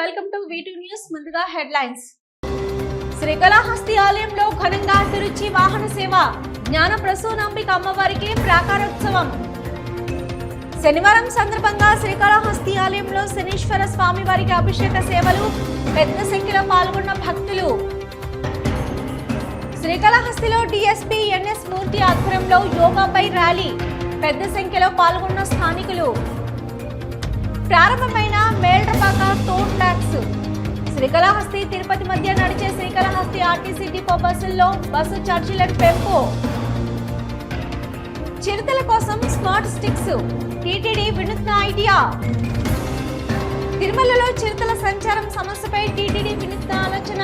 Welcome to V two news ముందుగా headlines. Srikalahasti ఆలయంలో ఘనంగా తిరుచి వాహన సేవ జ్ఞాన ప్రసూనాంబిక అమ్మవారికి ప్రాకారోత్సవం. శనివారం సందర్భంగా శ్రీకాళహస్తి ఆలయంలో శనీశ్వర స్వామి వారికి అభిషేక సేవలు పెద్ద సంఖ్యలో పాల్గొన్న భక్తులు. శ్రీకాళహస్తిలో డిఎస్పీ ఎన్ఎస్ మూర్తి ఆధ్వర్యంలో యోగాపై ర్యాలీ పెద్ద సంఖ్యలో పాల్గొన్న స్థానికులు. ప్రారంభమైన మేల్రపాక టోల్ ట్యాక్స్ శ్రీకాళహస్తి తిరుపతి మధ్య నడిచే శ్రీకాళహస్తి ఆర్టీసీ డిపో బస్సుల్లో బస్సు ఛార్జీల పెంపు. చిరుతల కోసం స్మార్ట్ స్టిక్స్. టీటీడీ వినూత్న ఐడియా. తిరుమలలో చిరుతల సంచారం సమస్యపై టీటీడీ వినూత్న ఆలోచన.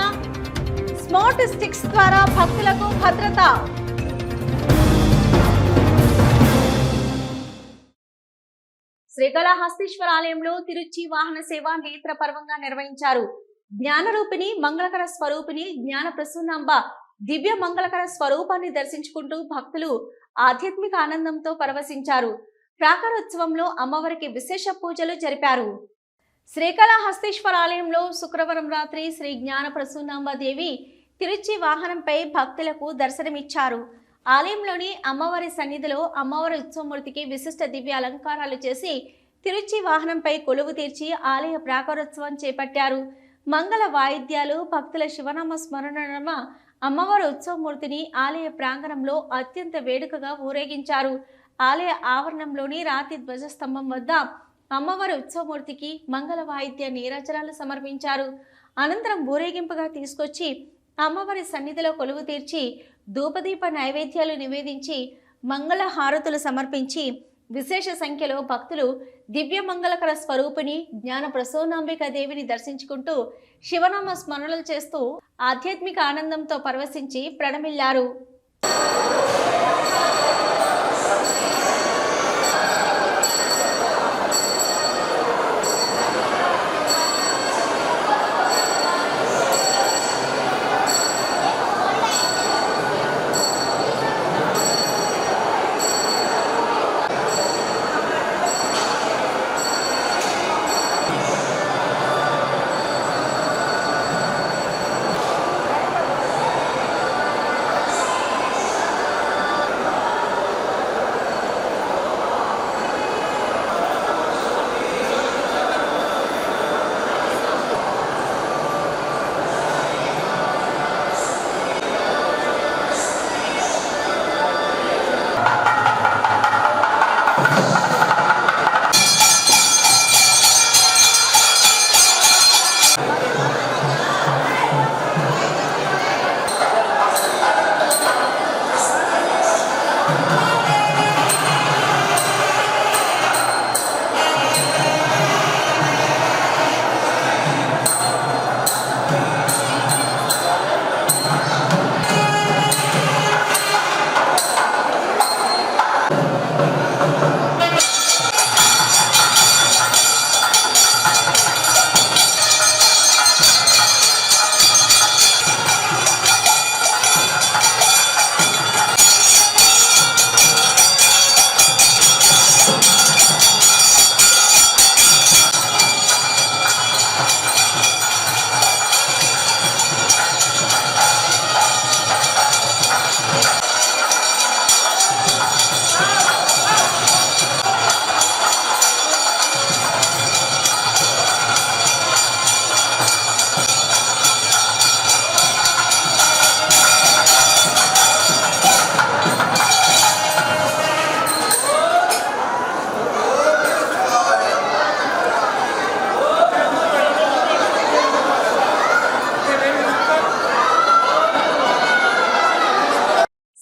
స్మార్ట్ స్టిక్స్ ద్వారా భక్తులకు భద్రత. శ్రీకాళహస్తీశ్వర ఆలయంలో తిరుచి వాహన సేవ నేత్ర పర్వంగా నిర్వహించారు. జ్ఞానరూపిణి మంగళకర స్వరూపిణి జ్ఞాన ప్రసూనాంబ దివ్య మంగళకర స్వరూపాన్ని దర్శించుకుంటూ భక్తులు ఆధ్యాత్మిక ఆనందంతో పరవశించారు. ప్రాకారోత్సవంలో అమ్మవారికి విశేష పూజలు జరిపారు. శ్రీకాళహస్తీశ్వర ఆలయంలో శుక్రవారం రాత్రి శ్రీ జ్ఞాన ప్రసూనాంబ దేవి తిరుచి వాహనంపై భక్తులకు దర్శనమిచ్చారు. ఆలయంలోని అమ్మవారి సన్నిధిలో అమ్మవారి ఉత్సవమూర్తికి విశిష్ట దివ్య అలంకారాలు చేసి తిరుచి వాహనంపై కొలువు తీర్చి ఆలయ ప్రాకారోత్సవం చేపట్టారు. మంగళ వాయిద్యాలు భక్తుల శివనామ స్మరణ అమ్మవారి ఉత్సవమూర్తిని ఆలయ ప్రాంగణంలో అత్యంత వేడుకగా ఊరేగించారు. ఆలయ ఆవరణంలోని రాతి ధ్వజస్తంభం వద్ద అమ్మవారి ఉత్సవమూర్తికి మంగళ వాయిద్య నీరాజనాలు సమర్పించారు. అనంతరం ఊరేగింపుగా తీసుకొచ్చి అమ్మవారి సన్నిధిలో కొలువు తీర్చి ధూపదీప నైవేద్యాలు నివేదించి మంగళ హారతులు సమర్పించి విశేష సంఖ్యలో భక్తులు దివ్య మంగళకర స్వరూపిణి జ్ఞాన ప్రసూనాంబిక దేవిని దర్శించుకుంటూ శివనామ స్మరణలు చేస్తూ ఆధ్యాత్మిక ఆనందంతో పరవశించి ప్రణమిల్లారు.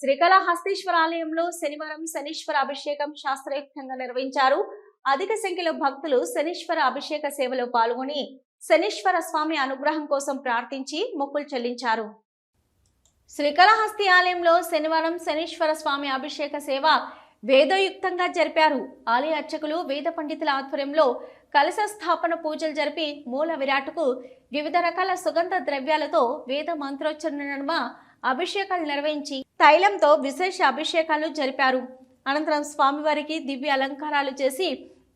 శ్రీకాళహస్తీశ్వర ఆలయంలో శనివారం శనీశ్వర అభిషేకం శాస్త్రయుక్తంగా నిర్వహించారు. అధిక సంఖ్యలో భక్తులు శనీశ్వర అభిషేక సేవలో పాల్గొని శనీశ్వర స్వామి అనుగ్రహం కోసం ప్రార్థించి మొక్కులు చెల్లించారు. శ్రీకాళహస్తి ఆలయంలో శనివారం శనీశ్వర స్వామి అభిషేక సేవ వేదయుక్తంగా జరిపారు. ఆలయ అర్చకులు వేద పండితుల ఆధ్వర్యంలో కలశ స్థాపన పూజలు జరిపి మూల విరాట్కు వివిధ రకాల సుగంధ ద్రవ్యాలతో వేద మంత్రోచ్చరణ అభిషేకాలు నిర్వహించి తైలంతో విశేష అభిషేకాలు జరిపారు. అనంతరం స్వామివారికి దివ్య అలంకారాలు చేసి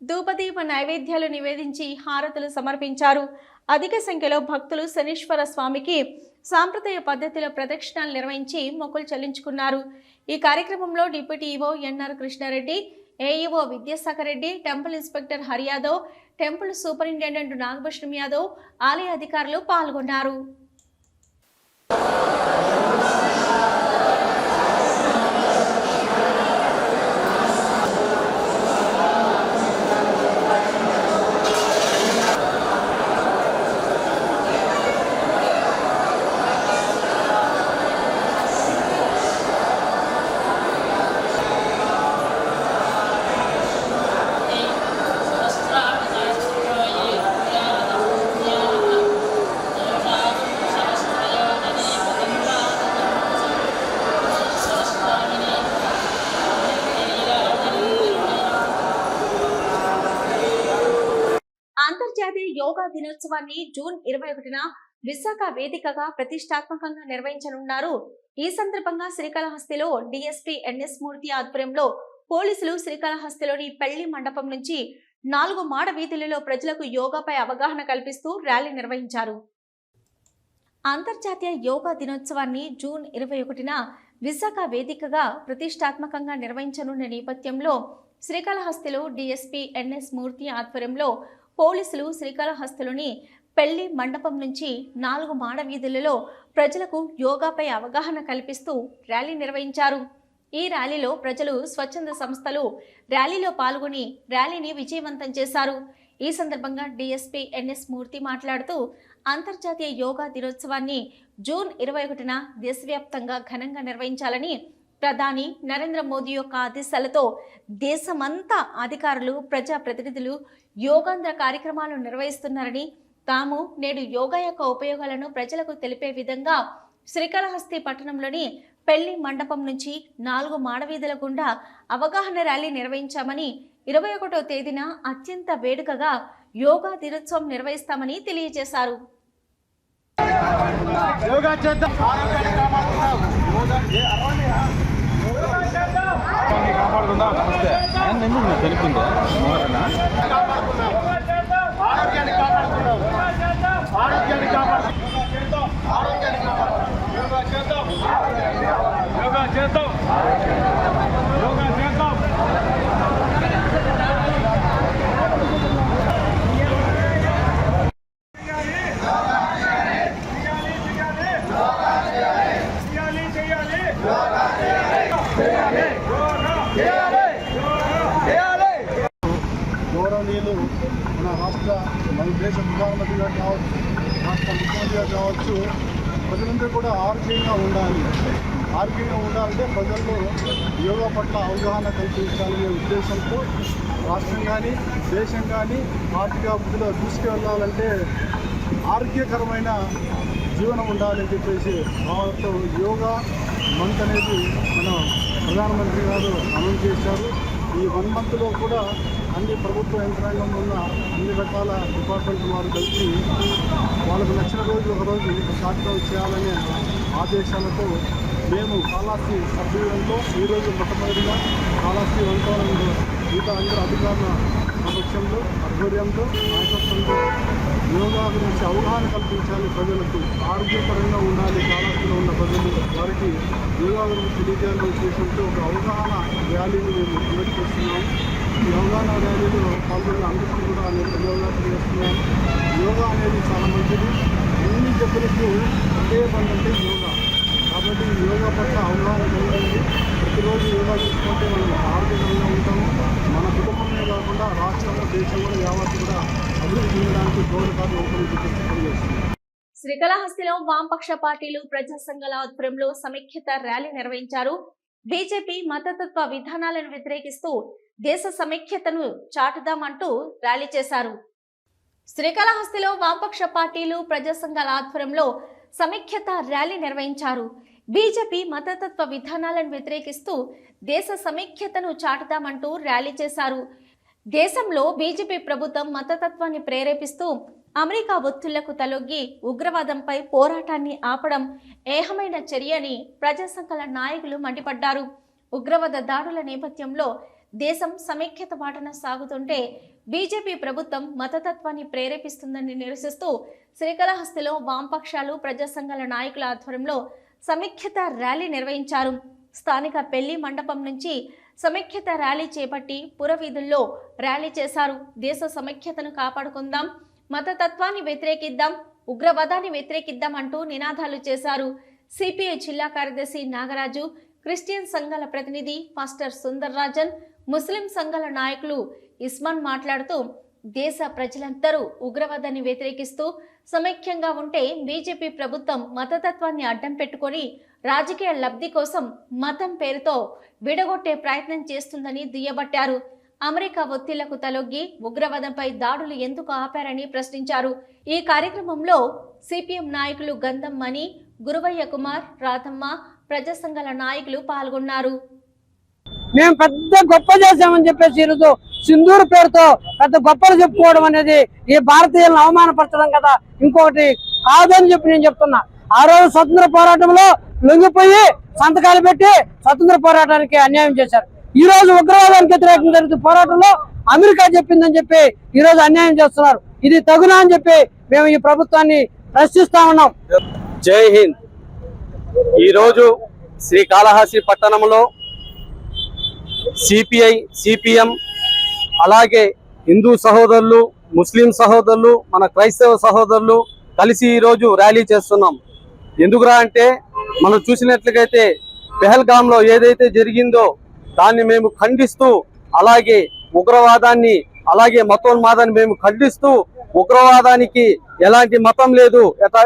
ధూపదీప నైవేద్యాలు నివేదించి హారతులు సమర్పించారు. అధిక సంఖ్యలో భక్తులు శనీశ్వర స్వామికి సాంప్రదాయ పద్ధతిలో ప్రదక్షిణాలు నిర్వహించి మొక్కులు చెల్లించుకున్నారు. ఈ కార్యక్రమంలో deputy EO NR Krishna Reddy AEO Vidyasagar Reddy temple inspector Hari Yadav temple superintendent Nagabhushanam Yadav ఆలయ అధికారులు పాల్గొన్నారు. యోగా దినోత్సవాన్ని జూన్ ఇరవై ఒకటిన విశాఖ వేదికగా ప్రతిష్టాత్మకంగా నిర్వహించనున్నారు. ఈ సందర్భంగా శ్రీకాళహస్తిలో డిఎస్పీ ఎన్ఎస్ మూర్తి ఆధ్వర్యంలో పోలీసులు శ్రీకాళహస్తిలోని పెళ్ళి మండపం నుంచి నాలుగు మాడ వీధులలో ప్రజలకు యోగాపై అవగాహన కల్పిస్తూ ర్యాలీ నిర్వహించారు. అంతర్జాతీయ యోగా దినోత్సవాన్ని జూన్ ఇరవై ఒకటిన విశాఖ వేదికగా ప్రతిష్టాత్మకంగా నిర్వహించనున్న నేపథ్యంలో శ్రీకాళహస్తిలో డిఎస్పీ ఎన్ఎస్ మూర్తి ఆధ్వర్యంలో పోలీసులు శ్రీకాళహస్తిలోని పెళ్ళి మండపం నుంచి నాలుగు మాడ వీధులలో ప్రజలకు యోగాపై అవగాహన కల్పిస్తూ ర్యాలీ నిర్వహించారు. ఈ ర్యాలీలో ప్రజలు స్వచ్ఛంద సంస్థలు ర్యాలీలో పాల్గొని ర్యాలీని విజయవంతం చేశారు. ఈ సందర్భంగా డిఎస్పీ ఎన్ఎస్ మూర్తి మాట్లాడుతూ అంతర్జాతీయ యోగా దినోత్సవాన్ని జూన్ ఇరవై ఒకటిన దేశవ్యాప్తంగా ఘనంగా నిర్వహించాలని ప్రధాని నరేంద్ర మోదీ యొక్క ఆదేశాలతో దేశమంతా అధికారులు ప్రజాప్రతినిధులు యోగాంధ్ర కార్యక్రమాలు నిర్వహిస్తున్నారని తాము నేడు యోగా యొక్క ఉపయోగాలను ప్రజలకు తెలిపే విధంగా శ్రీకాళహస్తి పట్టణంలోని పెళ్ళి మండపం నుంచి నాలుగు మాడవీధుల గుండా అవగాహన ర్యాలీ నిర్వహించామని ఇరవై ఒకటో తేదీన అత్యంత వేడుకగా యోగా దినోత్సవం నిర్వహిస్తామని తెలియజేశారు. తెలిపింది ఆరోగ్యాన్ని కాపాడుకుందాం ఆరోగ్యాన్ని కాపాడుకుందాం ఆరోగ్యాన్ని కాపాడుకుందాం యోగా చేద్దాం యోగా చేద్దాం యోగా చేద్దాం చేయాలి చేయాలి గౌరవనీయులు మన రాష్ట్ర మన దేశ ప్రధానమంత్రి గారు కావచ్చు రాష్ట్ర ముఖ్యమంత్రి గారు కావచ్చు ప్రజలందరూ కూడా ఆరోగ్యంగా ఉండాలి ఆరోగ్యంగా ఉండాలంటే ప్రజల్లో యోగా పట్ల అవగాహన కల్పించాలనే ఉద్దేశంతో రాష్ట్రం కానీ దేశం కానీ ఆర్థిక అభివృద్ధిలో తీసుకువెళ్ళాలంటే ఆరోగ్యకరమైన జీవనం ఉండాలని చెప్పేసి భావంతో యోగా మంత్ అనేది మన ప్రధానమంత్రి గారు అమలు చేశారు. ఈ వన్ మంత్లో కూడా అన్ని ప్రభుత్వ యంత్రాంగంలో ఉన్న అన్ని రకాల డిపార్ట్మెంట్ వారు కలిసి వాళ్ళకు నచ్చిన రోజు ఒక రోజు ఒక కార్యక్రమం చేయాలనే ఆదేశాలతో మేము కాళాస్తి సభ్యులంలో ఈరోజు మొట్టమొదటిగా కాళాస్తి వంతవనంలో మిగతా అందరూ అధికారుల సమక్షంలో ఆధ్వర్యంలో నాయకత్వంతో యోగా గురించి అవగాహన కల్పించాలి ప్రజలకు ఆరోగ్యపరంగా ఉండాలి కాళాస్తిలో ఉన్న ప్రజలు. వారికి యోగా గురించి తెలియజేయాలనే ఉద్దేశంతో ఒక అవగాహన ర్యాలీని మేము కండక్ట్ చేస్తున్నాము. ఈ అవగాహన ర్యాలీలో పాల్గొన్న అందరికీ కూడా నేను యోగా తెలియజేస్తున్నాను. యోగా అనేది చాలా మంచిది. అన్ని జబ్బులకు ఒకే బంధం అంటే కాబట్టి యోగా పట్ల అవగాహన కలిగింది. ప్రతిరోజు యోగా చేసుకుంటే మనం ఆరోగ్యకరంగా ఉంటాము మన కుటుంబమే కాకుండా రాష్ట్రంలో దేశంలో యావత్తు కూడా అభివృద్ధి చెందడానికి దోహదకారులు అవుతామని చెప్పేసి తెలియజేస్తున్నాం శ్రీకాళహస్తిలో వామపక్ష పార్టీలు ప్రజా సంఘాల ఆధ్వర్యంలో సమైక్యత ర్యాలీ నిర్వహించారు. బీజేపీ మతతత్వ విధానాలను వ్యతిరేకిస్తూ దేశ సమైక్యతను చాటుదామంటూ ర్యాలీ చేశారు. శ్రీకాళహస్తిలో వామపక్ష పార్టీలు ప్రజా సంఘాల ఆధ్వర్యంలో సమైక్యత ర్యాలీ నిర్వహించారు. బీజేపీ మతతత్వ విధానాలను వ్యతిరేకిస్తూ దేశ సమైక్యతను చాటుదామంటూ ర్యాలీ చేశారు. దేశంలో బీజేపీ ప్రభుత్వం మతతత్వాన్ని ప్రేరేపిస్తూ అమెరికా ఒత్తిళ్ళకు తలొగ్గి ఉగ్రవాదంపై పోరాటాన్ని ఆపడం ఏహమైన చర్యని ప్రజాసంఘాల నాయకులు మండిపడ్డారు. ఉగ్రవాద దాడుల నేపథ్యంలో దేశం సమైక్యత బాటన సాగుతుంటే బీజేపీ ప్రభుత్వం మతతత్వాన్ని ప్రేరేపిస్తుందని నిరసిస్తూ శ్రీకాళహస్తిలో వామపక్షాలు ప్రజాసంఘాల నాయకుల ఆధ్వర్యంలో సమైక్యత ర్యాలీ నిర్వహించారు. స్థానిక పెళ్ళి మండపం నుంచి సమైక్యత ర్యాలీ చేపట్టి పురవీధుల్లో ర్యాలీ చేశారు. దేశ సమైక్యతను కాపాడుకుందాం మతతత్వాన్ని వ్యతిరేకిద్దాం ఉగ్రవాదాన్ని వ్యతిరేకిద్దాం అంటూ నినాదాలు చేశారు. సిపిఐ జిల్లా కార్యదర్శి నాగరాజు క్రిస్టియన్ సంఘాల ప్రతినిధి మాస్టర్ సుందర్ రాజన్ ముస్లిం సంఘాల నాయకులు ఇస్మాన్ మాట్లాడుతూ దేశ ప్రజలందరూ ఉగ్రవాదాన్ని వ్యతిరేకిస్తూ సమైక్యంగా ఉంటే బీజేపీ ప్రభుత్వం మతతత్వాన్ని అడ్డం పెట్టుకొని రాజకీయ లబ్ధి కోసం మతం పేరుతో విడగొట్టే ప్రయత్నం చేస్తుందని దుయ్యబట్టారు. అమెరికా ఒత్తిళ్ళకు తలొగ్గి ఉగ్రవాదంపై దాడులు ఎందుకు ఆపారని ప్రశ్నించారు. ఈ కార్యక్రమంలో సిపిఎం నాయకులు గంధం మణి గురువయ్య కుమార్ రాధమ్మ ప్రజా సంఘాల నాయకులు పాల్గొన్నారు. మేము పెద్ద గొప్ప చేశామని చెప్పేసి ఈరోజు సింధూరు పేరుతో పెద్ద గొప్పలు చెప్పుకోవడం అనేది ఈ భారతీయులను అవమానపరచడం కదా ఇంకొకటి కాదని చెప్పి నేను చెప్తున్నా. ఆ రోజు స్వతంత్ర పోరాటంలో లొంగిపోయి సంతకాలు పెట్టి స్వతంత్ర పోరాటానికి అన్యాయం చేశారు. ఈ రోజు ఉగ్రవాదానికి వ్యతిరేకంగా జరుగుతున్న పోరాటంలో అమెరికా చెప్పిందని చెప్పి ఈ రోజు అన్యాయం చేస్తున్నారు. ఇది తగునా అని చెప్పి మేము ఈ ప్రభుత్వాన్ని ప్రశ్నిస్తా ఉన్నాం. జై హింద్. ఈరోజు శ్రీకాళహస్తి పట్టణంలో సిపిఐ సిపిఎం అలాగే హిందూ సహోదరులు ముస్లిం సహోదరులు మన క్రైస్తవ సహోదరులు కలిసి ఈరోజు ర్యాలీ చేస్తున్నాం. ఎందుకురా అంటే మనం చూసినట్లయితే పెహల్గాంలో ఏదైతే జరిగిందో దాన్ని మేము ఖండిస్తూ అలాగే ఉగ్రవాదాన్ని అలాగే మతోన్మాదాన్ని మేము ఖండిస్తూ ఉగ్రవాదానికి ఎలాంటి మతం లేదు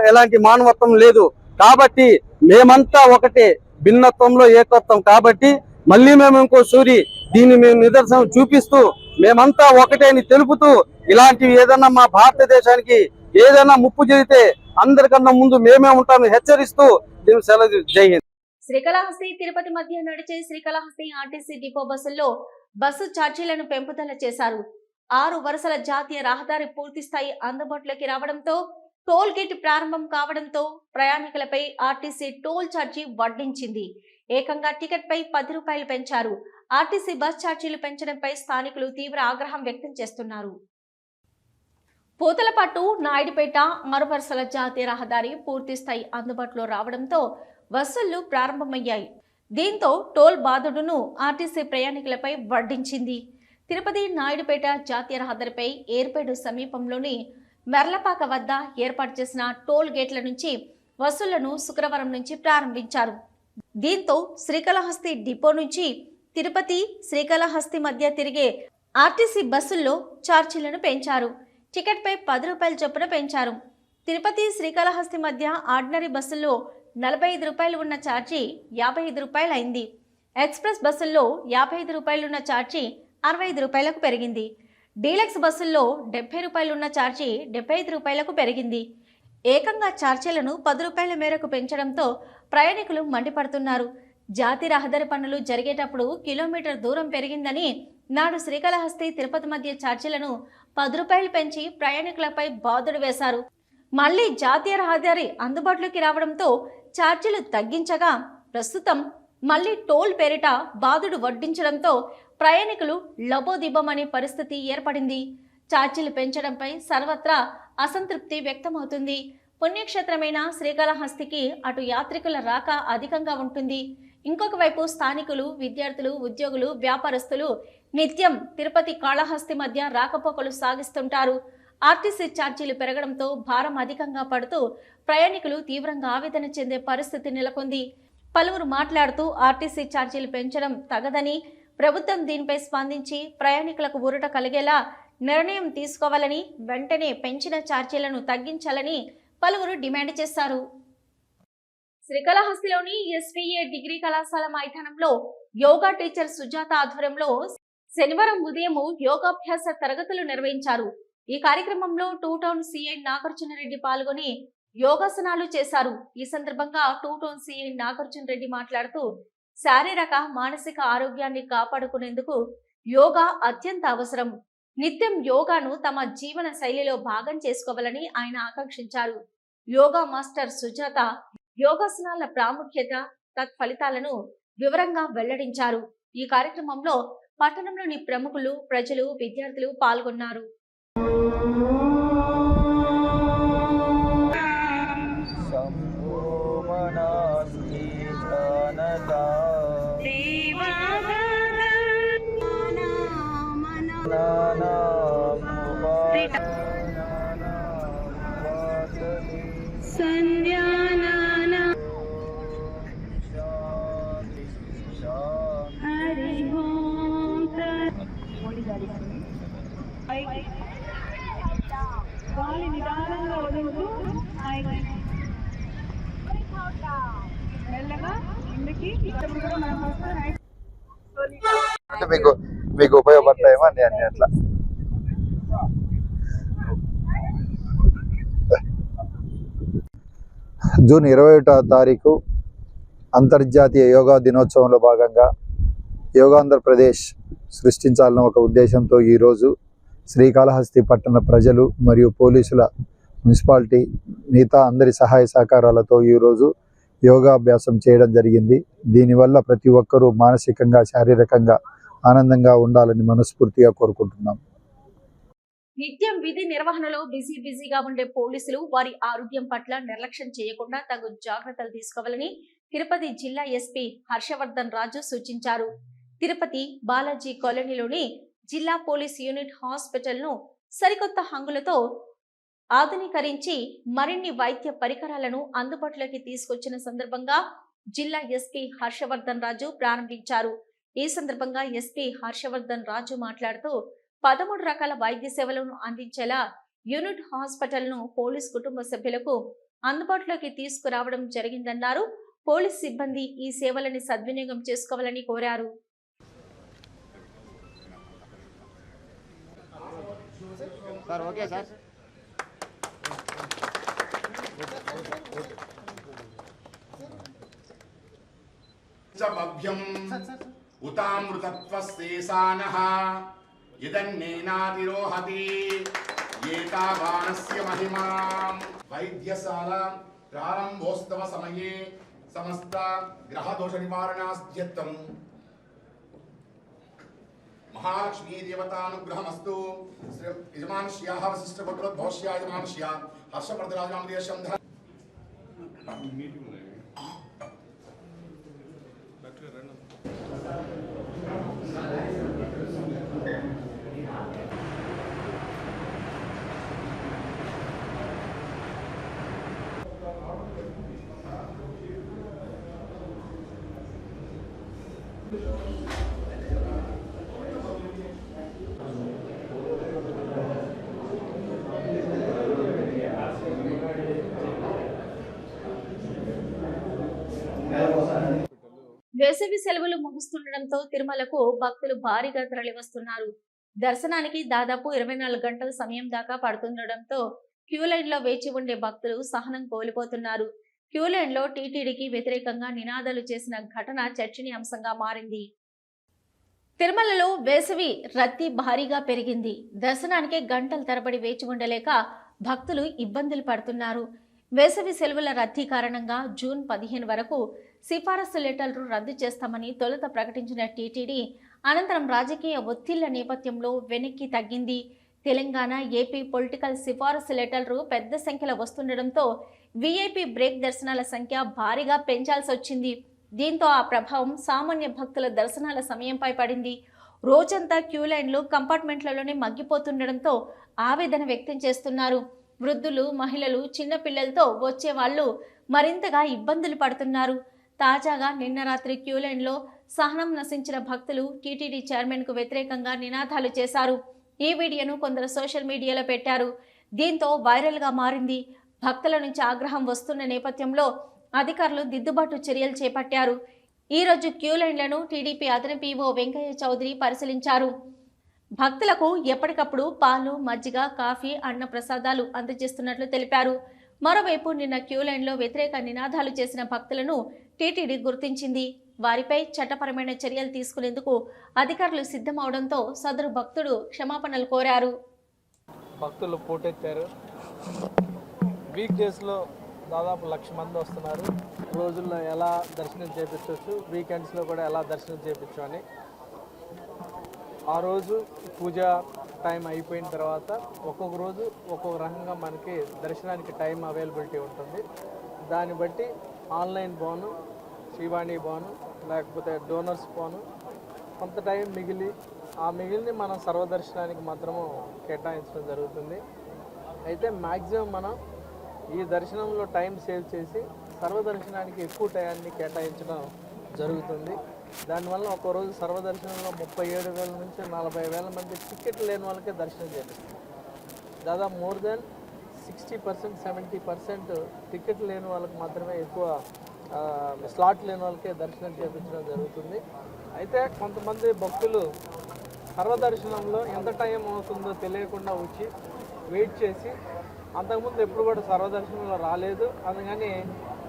ఎలాంటి మానవత్వం లేదు. కాబట్టి మేమంతా ఒకటే భిన్నత్వంలో ఏకత్వం. కాబట్టి మళ్ళీ మేము ఇంకో సూరి దీన్ని మేము నిదర్శనం చూపిస్తూ మేమంతా ఒకటే అని తెలుపుతూ ఇలాంటివి ఏదన్నా మా భారతదేశానికి ఏదైనా ముప్పు జరిగితే అందరికన్నా ముందు మేమే ఉంటామని హెచ్చరిస్తూ దీన్ని సెలవు జై హింద్. శ్రీకాళహస్తి తిరుపతి మధ్య నడిచే శ్రీకాళహస్తి ఆర్టీసీ డిపో బస్సుల్లో బస్సు ఛార్జీలను పెంపుదల చేశారు. ఆరు వరుసల జాతీయ రహదారి పూర్తి స్థాయి అందుబాటులోకి రావడంతో టోల్ గేట్ ప్రారంభం కావడంతో ప్రయాణికులపై ఆర్టీసీ టోల్ ఛార్జీ వడ్డించింది. ఏకంగా టికెట్ పై పది రూపాయలు పెంచారు. ఆర్టీసీ బస్ ఛార్జీలు పెంచడంపై స్థానికులు తీవ్ర ఆగ్రహం వ్యక్తం చేస్తున్నారు. పూతలపట్టు నాయుడుపేట ఆరు జాతీయ రహదారి పూర్తి స్థాయి అందుబాటులో రావడంతో వసూళ్ళు ప్రారంభమయ్యాయి. దీంతో టోల్ బాధుడును ఆర్టీసీ ప్రయాణికులపై వడ్డించింది. తిరుపతి నాయుడుపేట జాతీయ రహదారిపై ఏర్పేడు సమీపంలోని మెర్లపాక వద్ద ఏర్పాటు చేసిన టోల్ గేట్ల నుంచి వసూళ్ళను శుక్రవారం నుంచి ప్రారంభించారు. దీంతో శ్రీకాళహస్తి డిపో నుంచి తిరుపతి శ్రీకాళహస్తి మధ్య తిరిగే ఆర్టీసీ బస్సుల్లో ఛార్జీలను పెంచారు. టికెట్పై పది రూపాయల చొప్పున పెంచారు. తిరుపతి శ్రీకాళహస్తి మధ్య ఆర్డినరీ బస్సుల్లో నలభై ఐదు రూపాయలు ఉన్న ఛార్జీ యాభై ఐదు రూపాయలు అయింది ఎక్స్ప్రెస్ బస్సుల్లో యాభై ఐదు రూపాయలున్న ఛార్జీ అరవై ఐదు రూపాయలకు పెరిగింది. డీలక్స్ బస్సుల్లో డెబ్బై రూపాయలున్న ఛార్జీ డెబ్బై ఐదు రూపాయలకు పెరిగింది. ఏకంగా ఛార్జీలను పది రూపాయల మేరకు పెంచడంతో ప్రయాణికులు మండిపడుతున్నారు. జాతి రహదారి పనులు జరిగేటప్పుడు కిలోమీటర్ దూరం పెరిగిందని నాడు శ్రీకాళహస్తి తిరుపతి మధ్య ఛార్జీలను పది రూపాయలు పెంచి ప్రయాణికులపై బాదుడు వేశారు. మళ్ళీ జాతీయ రహదారి అందుబాటులోకి రావడంతో ఛార్జీలు తగ్గించగా ప్రస్తుతం మళ్ళీ టోల్ పేరిట బాదుడు వడ్డించడంతో ప్రయాణికులు లబోదిబ్బమనే పరిస్థితి ఏర్పడింది. ఛార్జీలు పెంచడంపై సర్వత్రా అసంతృప్తి వ్యక్తమవుతుంది. పుణ్యక్షేత్రమైన శ్రీకాళహస్తికి అటు యాత్రికుల రాక అధికంగా ఉంటుంది. ఇంకొక వైపు స్థానికులు విద్యార్థులు ఉద్యోగులు వ్యాపారస్తులు నిత్యం తిరుపతి కాళహస్తి మధ్య రాకపోకలు సాగిస్తుంటారు. ఆర్టీసీ ఛార్జీలు పెరగడంతో భారం అధికంగా పడుతూ ప్రయాణికులు తీవ్రంగా ఆవేదన చెందే పరిస్థితి నెలకొంది. పలువురు మాట్లాడుతూ ఆర్టీసీ ఛార్జీలు పెంచడం తగదని ప్రభుత్వం దీనిపై స్పందించి ప్రయాణికులకు ఊరట కలిగేలా నిర్ణయం తీసుకోవాలని వెంటనే పెంచిన ఛార్జీలను తగ్గించాలని పలువురు డిమాండ్ చేశారు. శ్రీకాళహస్తిలోని ఎస్వీఏ డిగ్రీ కళాశాల మైదానంలో యోగా టీచర్ సుజాత ఆధ్వర్యంలో శనివారం ఉదయం యోగాభ్యాస తరగతులు నిర్వహించారు. ఈ కార్యక్రమంలో two town CI Nagarjuna Reddy పాల్గొని యోగాసనాలు చేశారు. ఈ సందర్భంగా two town CI Nagarjuna Reddy మాట్లాడుతూ శారీరక మానసిక ఆరోగ్యాన్ని కాపాడుకునేందుకు యోగా అత్యంత అవసరం. నిత్యం యోగాను తమ జీవన శైలిలో భాగం చేసుకోవాలని ఆయన ఆకాంక్షించారు. యోగా మాస్టర్ సుజాత యోగాసనాల ప్రాముఖ్యత తత్ఫలితాలను వివరంగా వెల్లడించారు. ఈ కార్యక్రమంలో పట్టణంలోని ప్రముఖులు ప్రజలు విద్యార్థులు పాల్గొన్నారు. జూన్ ఇరవై ఒకటో తారీఖు అంతర్జాతీయ యోగా దినోత్సవంలో భాగంగా యోగాంధ్రప్రదేశ్ సృష్టించాలన్న ఒక ఉద్దేశంతో ఈరోజు శ్రీకాళహస్తి పట్టణ ప్రజలు మరియు పోలీసుల మున్సిపాలిటీ మిగతా అందరి సహాయ సహకారాలతో ఈరోజు యోగాభ్యాసం చేయడం జరిగింది. దీనివల్ల ప్రతి ఒక్కరూ మానసికంగా శారీరకంగా ఆనందంగా ఉండాలని మనస్ఫూర్తిగా కోరుకుంటున్నాం. నిత్యం విధి నిర్వహణలో బిజీ బిజీగా ఉండే పోలీసులు వారి ఆరోగ్యం పట్ల నిర్లక్ష్యం చేయకుండా తగు జాగ్రత్తలు తీసుకోవాలని తిరుపతి జిల్లా ఎస్పీ హర్షవర్ధన్ రాజు సూచించారు. తిరుపతి బాలాజీ కాలనీలోని జిల్లా పోలీస్ యూనిట్ హాస్పిటల్ను సరికొత్త హంగులతో ఆధునీకరించి మరిన్ని వైద్య పరికరాలను అందుబాటులోకి తీసుకొచ్చిన సందర్భంగా జిల్లా ఎస్పీ హర్షవర్ధన్ రాజు ప్రారంభించారు. ఈ సందర్భంగా ఎస్పీ హర్షవర్ధన్ రాజు మాట్లాడుతూ పదమూడు రకాల వైద్య సేవలను అందించేలా యూనిట్ హాస్పిటల్ను పోలీస్ కుటుంబ సభ్యులకు అందుబాటులోకి తీసుకురావడం జరిగిందన్నారు. పోలీస్ సిబ్బంది ఈ సేవలని సద్వినియోగం చేసుకోవాలని కోరారు. మభ్యం ఉతామృతత్వశేషానః ఇదన్నేనాతిరోహతి ఏతావానస్య మహిమాం. వైద్యశాల ప్రారంభోత్సవ సమయే సమస్త గ్రహదోష నివారణాస్త్యత్వం మహాలక్ష్మీ దేవతానుగ్రహమస్తు శ్రీ యజమానశ్యాः వశిష్ఠపుత్రోద్భవస్యా యజమానశ్యా హర్షవర్ధరాజనామదేశం ధ వేసవి సెలవులు ముగుస్తుండటంతో తిరుమలకు భక్తులు భారీగా తరలివస్తున్నారు. దర్శనానికి దాదాపు ఇరవై నాలుగు గంటల సమయం దాకా పడుతుండటంతో క్యూ లైన్లో వేచి ఉండే భక్తులు సహనం కోల్పోతున్నారు. క్యూ లైన్లో టీటీడీకి వ్యతిరేకంగా నినాదాలు చేసిన ఘటన చర్చనీయాంశంగా మారింది. తిరుమలలో వేసవి రద్దీ భారీగా పెరిగింది. దర్శనానికి గంటల తరబడి వేచి ఉండలేక భక్తులు ఇబ్బందులు పడుతున్నారు. వేసవి సెలవుల రద్దీ కారణంగా జూన్ పదిహేను వరకు సిఫారసు లెటర్లు రద్దు చేస్తామని తొలుత ప్రకటించిన టీటీడీ అనంతరం రాజకీయ ఒత్తిళ్ళ నేపథ్యంలో వెనక్కి తగ్గింది. తెలంగాణ ఏపీ పొలిటికల్ సిఫారసు లెటర్లు పెద్ద సంఖ్యలో వస్తుండడంతో వీఐపీ బ్రేక్ దర్శనాల సంఖ్య భారీగా పెంచాల్సి వచ్చింది. దీంతో ఆ ప్రభావం సామాన్య భక్తుల దర్శనాల సమయంపై పడింది. రోజంతా క్యూ లైన్లు కంపార్ట్మెంట్లలోనే మగ్గిపోతుండడంతో ఆవేదన వ్యక్తం చేస్తున్నారు. వృద్ధులు మహిళలు చిన్నపిల్లలతో వచ్చే వాళ్ళు మరింతగా ఇబ్బందులు పడుతున్నారు. తాజాగా నిన్న రాత్రి క్యూ లైన్లో సహనం నశించిన భక్తులు టీటీడీ చైర్మన్కు వ్యతిరేకంగా నినాదాలు చేశారు. ఈ వీడియోను కొందరు సోషల్ మీడియాలో పెట్టారు. దీంతో వైరల్గా మారింది. భక్తుల నుంచి ఆగ్రహం వస్తున్న నేపథ్యంలో అధికారులు దిద్దుబాటు చర్యలు చేపట్టారు. ఈరోజు క్యూలైన్లను క్యూ లైన్లను టీడీపీ అదనపు ఓ వెంకయ్య చౌదరి పరిశీలించారు. భక్తులకు ఎప్పటికప్పుడు పాలు మజ్జిగ కాఫీ అన్న ప్రసాదాలు అందజేస్తున్నట్లు తెలిపారు. మరోవైపు నిన్న క్యూ లైన్లో వ్యతిరేక నినాదాలు చేసిన భక్తులను టీటీడీ గుర్తించింది. వారిపై చట్టపరమైన చర్యలు తీసుకునేందుకు అధికారులు సిద్ధమవడంతో సదరు భక్తుడు క్షమాపణలు కోరారు. భక్తులు పోటెత్తారు. వీక్ డేస్లో దాదాపు లక్ష మంది వస్తున్నారు. రోజుల్లో ఎలా దర్శనం చేపించవచ్చు వీకెండ్స్లో కూడా ఎలా దర్శనం చేయించు అని. ఆ రోజు పూజ టైం అయిపోయిన తర్వాత ఒక్కొక్క రోజు ఒక్కొక్క రకంగా మనకి దర్శనానికి టైం అవైలబిలిటీ ఉంటుంది. దాన్ని బట్టి ఆన్లైన్ బోను శ్రీవాణి బోను లేకపోతే డోనర్స్ బోను కొంత టైం మిగిలి ఆ మిగిలిని మనం సర్వదర్శనానికి మాత్రము కేటాయించడం జరుగుతుంది. అయితే మ్యాక్సిమం మనం ఈ దర్శనంలో టైం సేవ్ చేసి సర్వదర్శనానికి ఎక్కువ టయాన్ని కేటాయించడం జరుగుతుంది. దానివల్ల ఒక రోజు సర్వదర్శనంలో ముప్పై ఏడు వేల నుంచి నలభై వేల మంది టికెట్ లేని వాళ్ళకే దర్శనం చేపిస్తుంది దాదాపు more than sixty percent seventy percent ticket లేని వాళ్ళకి మాత్రమే ఎక్కువ స్లాట్ లేని వాళ్ళకే దర్శనం చేపించడం జరుగుతుంది. అయితే కొంతమంది భక్తులు సర్వదర్శనంలో ఎంత టైం అవుతుందో తెలియకుండా వచ్చి వెయిట్ చేసి అంతకుముందు ఎప్పుడు కూడా సర్వదర్శనంలో రాలేదు. అందుకని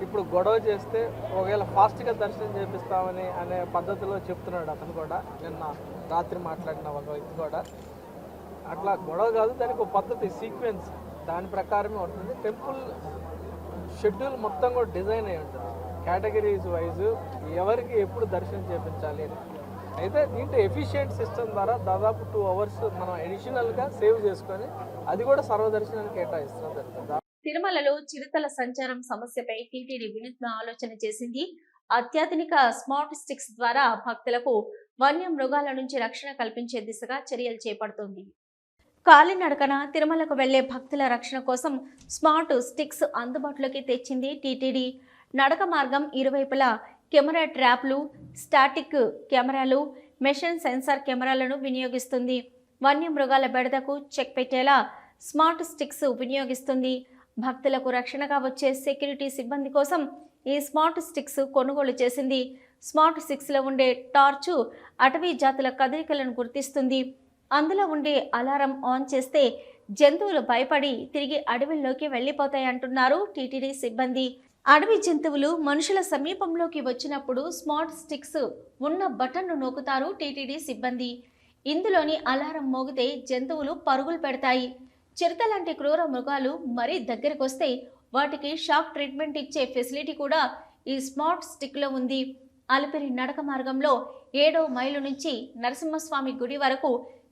ఇప్పుడు గొడవ చేస్తే ఒకవేళ ఫాస్ట్గా దర్శనం చేపిస్తామని అనే పద్ధతిలో చెప్తున్నాడు అతను కూడా. నిన్న రాత్రి మాట్లాడిన ఒక వ్యక్తి కూడా. అట్లా గొడవ కాదు దానికి ఒక పద్ధతి సీక్వెన్స్. దాని ప్రకారమే ఉంటుంది. టెంపుల్ షెడ్యూల్ మొత్తం కూడా డిజైన్ అయి ఉంటుంది. కేటగిరీస్ వైజ్ ఎవరికి ఎప్పుడు దర్శనం చేపించాలి అని. అయితే దీంట్లో ఎఫిషియెంట్ సిస్టమ్ ద్వారా దాదాపు టూ అవర్స్ మనం అడిషనల్గా సేవ్ చేసుకొని అది కూడా సర్వదర్శనానికి కేటాయిస్తున్నాం జరుగుతుంది తిరుమలలో చిరుతల సంచారం సమస్యపై టీటీడీ వినూత్న ఆలోచన చేసింది. అత్యాధునిక స్మార్ట్ స్టిక్స్ ద్వారా భక్తులకు వన్య మృగాల నుంచి రక్షణ కల్పించే దిశగా చర్యలు చేపడుతోంది. కాలినడకన తిరుమలకు వెళ్ళే భక్తుల రక్షణ కోసం స్మార్ట్ స్టిక్స్ అందుబాటులోకి తెచ్చింది టీటీడీ. నడక మార్గం ఇరువైపులా కెమెరా ట్రాప్లు స్టాటిక్ కెమెరాలు మెషిన్ సెన్సార్ కెమెరాలను వినియోగిస్తుంది. వన్యమృగాల బెడదకు చెక్ పెట్టేలా స్మార్ట్ స్టిక్స్ వినియోగిస్తుంది. భక్తులకు రక్షణగా వచ్చే సెక్యూరిటీ సిబ్బంది కోసం ఈ స్మార్ట్ స్టిక్స్ కొనుగోలు చేసింది. స్మార్ట్ స్టిక్స్లో ఉండే టార్చు అటవీ జాతుల కదలికలను గుర్తిస్తుంది. అందులో ఉండే అలారం ఆన్ చేస్తే జంతువులు భయపడి తిరిగి అడవిలోకి వెళ్ళిపోతాయి అంటున్నారు టీటీడీ సిబ్బంది. అడవి జంతువులు మనుషుల సమీపంలోకి వచ్చినప్పుడు స్మార్ట్ స్టిక్స్ ఉన్న బటన్ను నొక్కుతారు టీటీడీ సిబ్బంది. ఇందులోని అలారం మోగితే జంతువులు పరుగులు పెడతాయి. చిరుత లాంటి క్రూర మృగాలు మరీ దగ్గరికి వస్తే వాటికి షాక్ ట్రీట్మెంట్ ఇచ్చే ఫెసిలిటీ కూడా ఈ స్మార్ట్ స్టిక్లో ఉంది. అలిపిరి నడక మార్గంలో ఏడో మైలు నుంచి నరసింహస్వామి గుడి వరకు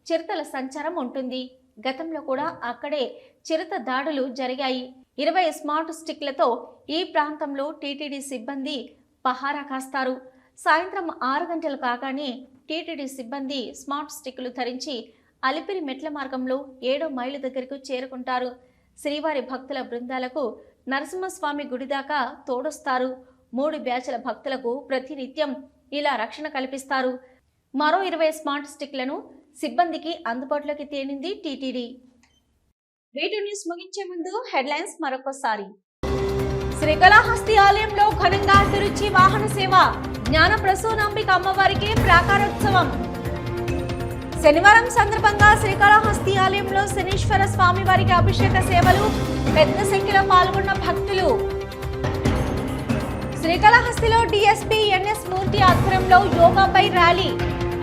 చిరుతల సంచారం ఉంటుంది. గతంలో కూడా అక్కడే చిరుత దాడులు జరిగాయి. ఇరవై స్మార్ట్ స్టిక్లతో ఈ ప్రాంతంలో టీటీడీ సిబ్బంది పహారా కాస్తారు. సాయంత్రం ఆరు గంటలు కాగానే టీటీడీ సిబ్బంది స్మార్ట్ స్టిక్లు ధరించి అలిపిరి మెట్ల మార్గంలో ఏడో మైలు దగ్గరకు చేరుకుంటారు. శ్రీవారి భక్తుల బృందాలకు నరసింహస్వామి గుడి దాకా తోడొస్తారు. మూడు బ్యాచ్ల భక్తులకు ప్రతినిత్యం ఇలా రక్షణ కల్పిస్తారు. మరో ఇరవై స్మార్ట్ స్టిక్లను సిబ్బందికి అందుబాటులోకి తేనింది టీటీడీ. వీటి న్యూస్ ముగించే ముందు హెడ్లైన్స్ మరొకసారి. శ్రీకళాహస్తి ఆలయంలో ఘనంగా తిరుచి వాహన సేవ జ్ఞాన ప్రసూనాంబిక అమ్మవారికి ప్రాకారోత్సవం. శనివారం సందర్భంగా శ్రీకాళహస్తి ఆలయంలో శనీశ్వర స్వామి వారికి అభిషేక సేవలు పెద్ద సంఖ్యలో పాల్గొన్న భక్తులు. శ్రీకాళహస్తిలో డిఎస్పీ ఎన్ఎస్ మూర్తి ఆధ్వర్యంలో యోగాపై ర్యాలీ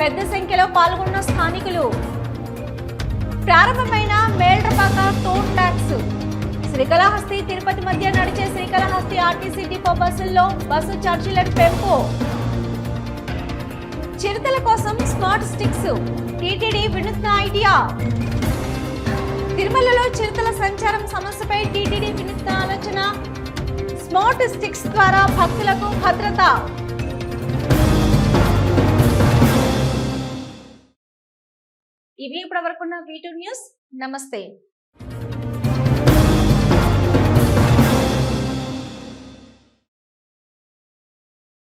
పెద్ద సంఖ్యలో పాల్గొన్న స్థానికులు. ప్రారంభమైన మేల్రపాక టోల్ ట్యాక్స్. శ్రీకాళహస్తి తిరుపతి మధ్య నడిచే శ్రీకాళహస్తి ఆర్టీసీ డిపో బస్సుల్లో బస్సు ఛార్జీలను పెంపు. చిరుతల కోసం స్మార్ట్ స్టిక్స్. టీటీడీ వినూత్న ఐడియా. తిరుమలలో చిరుతల సంచారం సమస్యపై టీటీడీ వినూత్న ఆలోచన. స్మార్ట్ స్టిక్స్ ద్వారా భక్తులకు భద్రత. ఇవి ఇప్పటి వరకున్న వీటూ న్యూస్ నమస్తే.